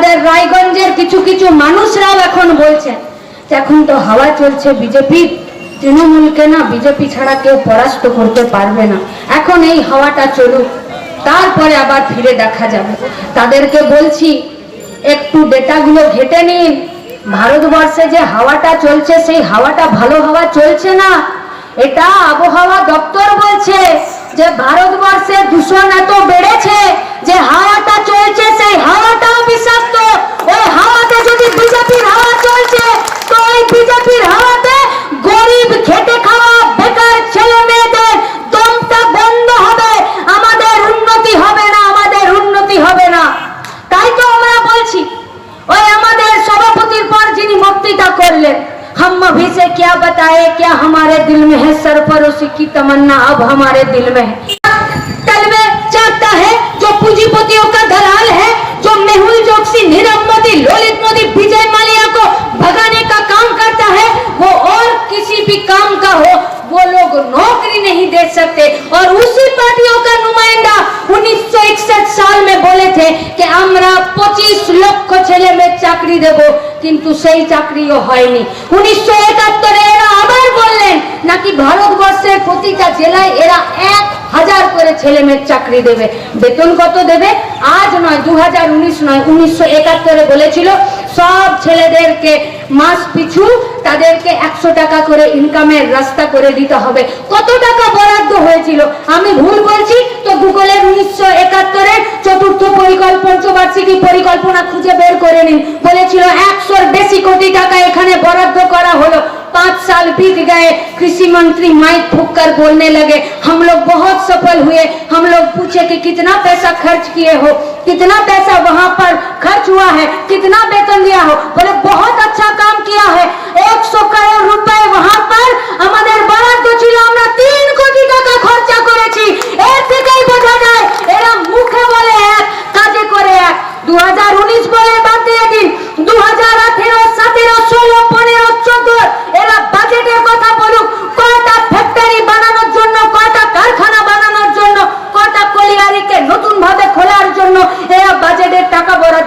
আমাদের রায়গঞ্জের কিছু কিছু মানুষরাও এখন বলছে এখন তো হাওয়া চলছে বিজেপি তৃণমূলকে না বিজেপি ছাড়া কেউ পরাস্ত করতে পারবে না। এখন এই হাওয়াটা চলুক, তারপরে আবার ফিরে দেখা যাবে। তাদেরকে বলছি, একটু ডেটাগুলো ঘেটে নিন। ভারতবর্ষে যে হাওয়াটা চলছে, সেই হাওয়াটা ভালো হাওয়া চলছে না? এটা আবহাওয়া দপ্তর বলছে। যে ভারতবর্ষে দূষণ এত বেড়েছে, যে হাওয়াটা চলছে, সেই হাওয়াটাও বিষাক্ত। ওই হাওয়াতে যদি বিজেপির হাওয়া চলছে, তো ওই বিজেপির হাওয়াতে গরিব খেটে খাওয়া, বেকার की तमन्ना अब हमारे दिल में है। तल चाहता है जो पूंजीपतियों का दलाल है, जो मेहुल चौकसी नीरव मोदी, ललित मोदी, विजय मालिया को भगाने का काम करता है, वो और किसी भी काम का हो, वो लोग नौकरी नहीं दे सकते। और उसी पार्टियों का नुमाइंदा 1961 साल में बोले थे कि हमारा 25 উনিশ লক্ষ ছেলে মেয়ের চাকরি দেব, কিন্তু সেই চাকরিও হয়নি। উনিশশো একাত্তরে এরা আবার বললেন, নাকি ভারতবর্ষের প্রতিটা জেলায় এরা এক হাজার করে ছেলে মেয়ের চাকরি দেবে। বেতন কত দেবে? আজ নয় দু হাজার উনিশ নয়, উনিশশো একাত্তরে বলেছিল, সব ছেলেদেরকে মাস পিছু তাদেরকে একশো টাকা করে ইনকামের রাস্তা করে দিতে হবে। কত টাকা বরাদ্দ হয়েছিল? আমি ভুল বলছি? তো গুগলের উনিশশো একাত্তরের চতুর্থ পরিকল্পনা পঞ্চবার্ষিকী পরিকল্পনা খুঁজে বের করে নিন। বলেছিল, একশোর বেশি কোটি টাকা এখানে বরাদ্দ করা হলো। पाँच साल बीत गए, कृषि मंत्री माइक फूक कर बोलने लगे, हम लोग बहुत सफल हुए, हम लोग पूछे कि कितना पैसा खर्च किए हो, कितना पैसा वहाँ पर खर्च हुआ है, कितना वेतन दिया हो? बोले, बहुत अच्छा काम किया है, एक सौ करोड़ रुपए वहाँ पर, हमारे बड़ा तो जिला तीन कोटी टाका खर्चा करे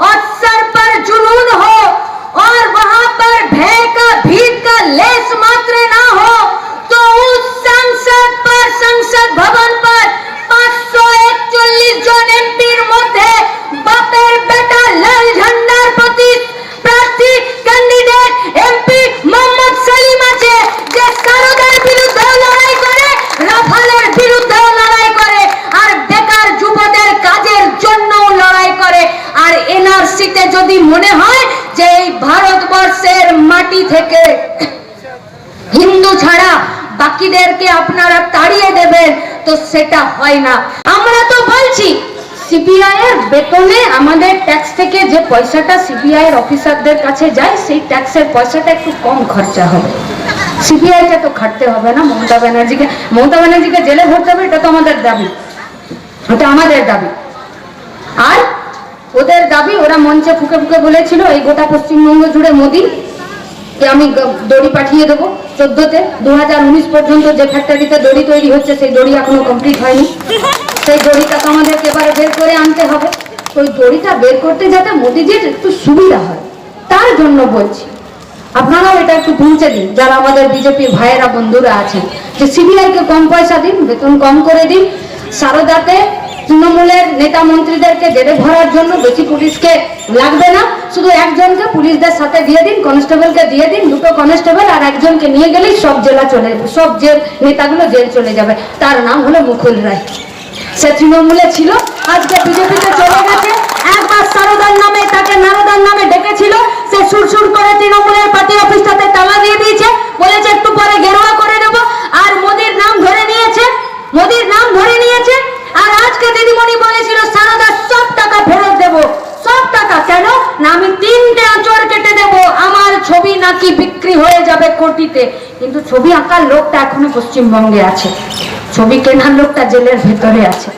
और सर पर जुनून हो और वहाँ पर भय का, भीत का, लेस मात्र ना हो। সেটা হয় না। আমরা তো বলছি সিবিআই এর বেতনে আমাদের ট্যাক্স থেকে যে পয়সাটা সিবিআই এর অফিসারদের কাছে যায়, সেই ট্যাক্সের পয়সাটা একটু কম খরচা হবে। সিবিআই কে তো খাটতে হবে না, মমতা ব্যানার্জিকে মমতা ব্যানার্জিকে জেলে ভরতে হবে, এটা তো আমাদের দাবি। এটা আমাদের দাবি। আর ওদের দাবি, ওরা মঞ্চে ফুকে ফুকে বলেছিল, এই গোটা পশ্চিমবঙ্গ জুড়ে মোদি আমি দড়ি পাঠিয়ে দেবো। চোদ্দতে দু হাজার উনিশ পর্যন্ত যে ফ্যাক্টরিতে দড়ি তৈরি হচ্ছে, সেই দড়ি এখনও কমপ্লিট হয়নি। সেই দড়িটা তো আমাদেরকে এবারে বের করে আনতে হবে। ওই দড়িটা বের করতে যাতে মোদিজির একটু সুবিধা হয়। তার জন্য বলছি, আপনারাও এটা একটু পৌঁছে দিন, যারা আমাদের বিজেপি ভাইয়েরা বন্ধুরা আছেন, যে সিবিআইকে কম পয়সা দিন, বেতন কম করে দিন, সারদাতে তৃণমূলের নেতা মন্ত্রীদেরকে জেলে ভরার জন্য বেশি পুলিশকে লাগবে না। শুধু একজনকে পুলিশদের সাথে দিয়ে দিন, কনস্টেবলকে দিয়ে দিন, দুটো কনস্টেবল আর একজনকে নিয়ে গেলেই সব জেলা চলে, সব জেল, নেতাগুলো জেল চলে যাবে। তার নাম হলো মুকুল রায়। সে তৃণমূলে ছিল, আজকে বিজেপিতে চলে গেছে। একবার সারদার নামে তাকে নারদার নামে ডেকেছিল। সে সুরসুর করে তৃণমূলের পার্টি অফিসটাতে তালা দিয়ে দিয়েছে। বলেছে, একটু পরে গেরুয়া করে দেবো আর মোদির নাম ধরে নিয়েছে, মোদির নাম ধরে নিয়েছে। আর আজকে দিদিমণি বলেছিল, সারদা, সব টাকা ফেরত দেবো। সব টাকা কেন? না, আমি তিনটে আঁচড় কেটে দেব। আমার ছবি নাকি বিক্রি হয়ে যাবে কোটিতে। কিন্তু ছবি আঁকার লোকটা এখনও পশ্চিমবঙ্গে আছে। ছবি কেনার লোকটা জেলের ভেতরে আছে।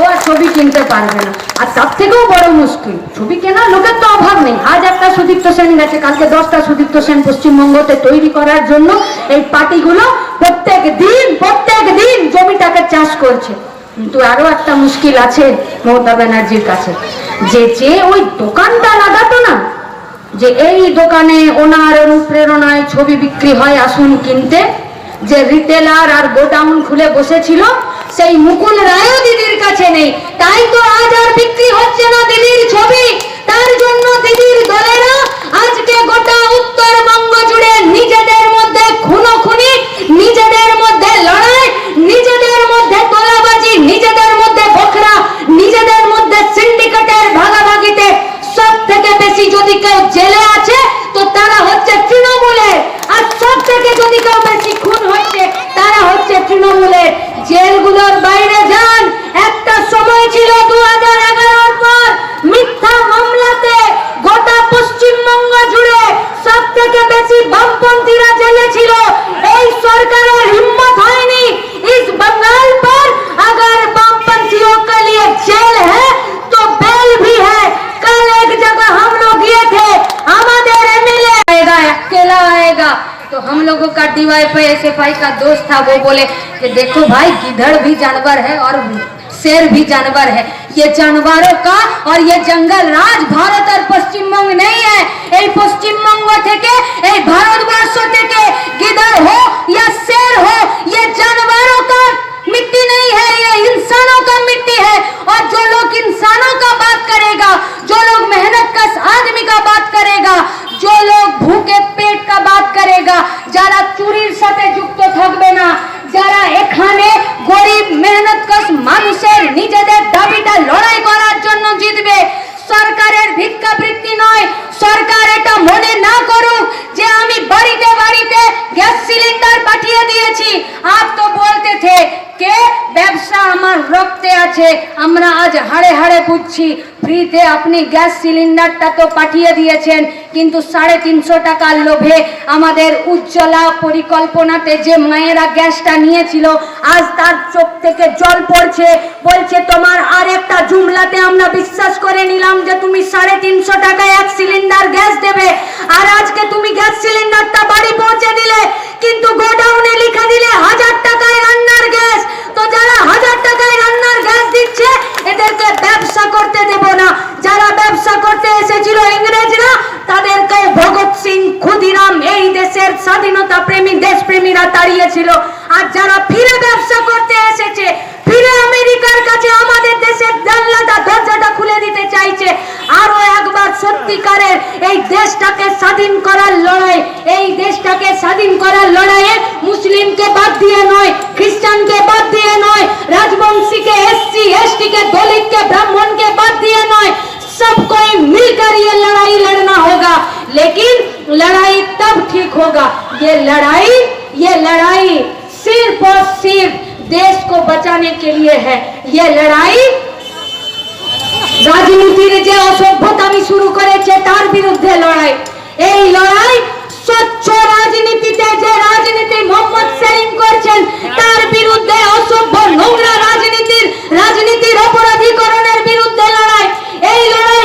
ও আর ছবি কিনতে পারবে না। আর তার থেকেও বড় মুশকিল, ছবি কেনার লোকের তো অভাব নেই। আজ একটা সুদীপ্ত সেন গেছে, কালকে দশটা সুদীপ্ত সেন পশ্চিমবঙ্গতে তৈরি করার জন্য এই পার্টিগুলো প্রত্যেক দিন প্রত্যেক দিন জমিটাকে চাষ করছে। কিন্তু আরও একটা মুশকিল আছে মমতা ব্যানার্জির কাছে। যে যে ওই দোকানটা লাগাতো না, যে এই দোকানে ওনার অনুপ্রেরণায় ছবি বিক্রি হয় আসুন কিনতে, যে রিটেলার আর গোডাউন খুলে বসেছিল, সেই মুকুল রায়ও দিদির কাছে নেই। তাই তো আজ আর বিক্রি হচ্ছে না দিদির ছবি। তার জন্য দিদির দলেরা আজকে গোটা উত্তরবঙ্গ জুড়ে নিজেদের মধ্যে খুনো খুনি নিজেদের लोगों का डीवाईपी एसएफआई का दोस्त था वो बोले कि देखो भाई गिधड़ भी जानवर है और शेर भी जानवर है ये जानवरों का और ये जंगल राज भारत और পশ্চিমবঙ্গ नहीं है এই পশ্চিমবঙ্গ থেকে এই ভারতবর্ষ থেকে হাড়ে বুঝছি ফ্রিতে আপনি গ্যাস সিলিন্ডারটা তো পাঠিয়ে দিয়েছেন, কিন্তু সাড়ে তিনশো টাকার লোভে আমাদের উজ্জ্বলা পরিকল্পনাতে যে মায়েরা গ্যাসটা নিয়েছিল, আজ তার চোখ থেকে জল পড়ছে। বলছে, তোমার আরেকটা জুমলাতে আমরা বিশ্বাস করে নিলাম যে তুমি সাড়ে তিনশো টাকায় এক সিলিন্ডার গ্যাস দেবে আর আজকে তুমি গ্যাস সিলিন্ডারটা বাড়ি পৌঁছে দিলে কিন্তু গোডাউনে লিখে দিলে হাজার টাকায় রান্নার গ্যাস তো যারা হাজার টাকায় রান্নার গ্যাস দিচ্ছে এদেরকে ব্যবসা করতে দেব না যারা ব্যবসা করতে এসেছিল ইংরেজরা তাদেরকে ভগৎ সিং ক্ষুদিরাম এই দেশের স্বাধীনতা প্রেমী, দেশপ্রেমীরা তাড়িয়েছিল। আর যারা ফিরে ব্যবসা করতে এসেছে, ফিরে আমেরিকার কাছে আমাদের দেশের জানলাটা, দরজাটা খুলে দিতে চাইছে আরও একবার সত্যিকারের এই দেশটাকে স্বাধীন করার লড়াই, এই দেশটাকে স্বাধীন করার লড়াইয়ে মুসলিমকে বাদ দিয়ে নয়, খ্রিস্টানকে বাদ দিয়ে নয়, রাজবংশীকে, এসসি, এসটিকে, দলিতকে, ব্রাহ্মণকে मिलकर ये लड़ाई लड़ना होगा लेकिन लड़ाई तब ठीक होगा ये लड़ाई ये लड़ाई सिर्फ और सिर्फ देश को बचाने के लिए है ये लड़ाई রাজনীতির যে অসভ্যতামি শুরু করেছে তার বিরুদ্ধে লড়াই এই লড়াই স্বচ্ছ রাজনীতিতে যে রাজনীতি মোহাম্মদ সেলিম করছেন তার বিরুদ্ধে অসভ্য নোংরা রাজনীতির রাজনীতির অপরাধীকরণের বিরুদ্ধে লড়াই এই লড়াই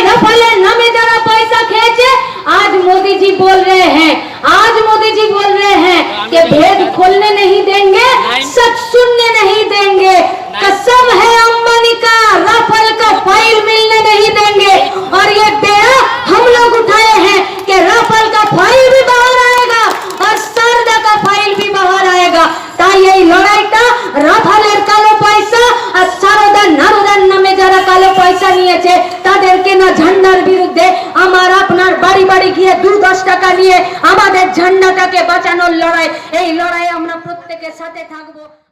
নিয়ে আমাদের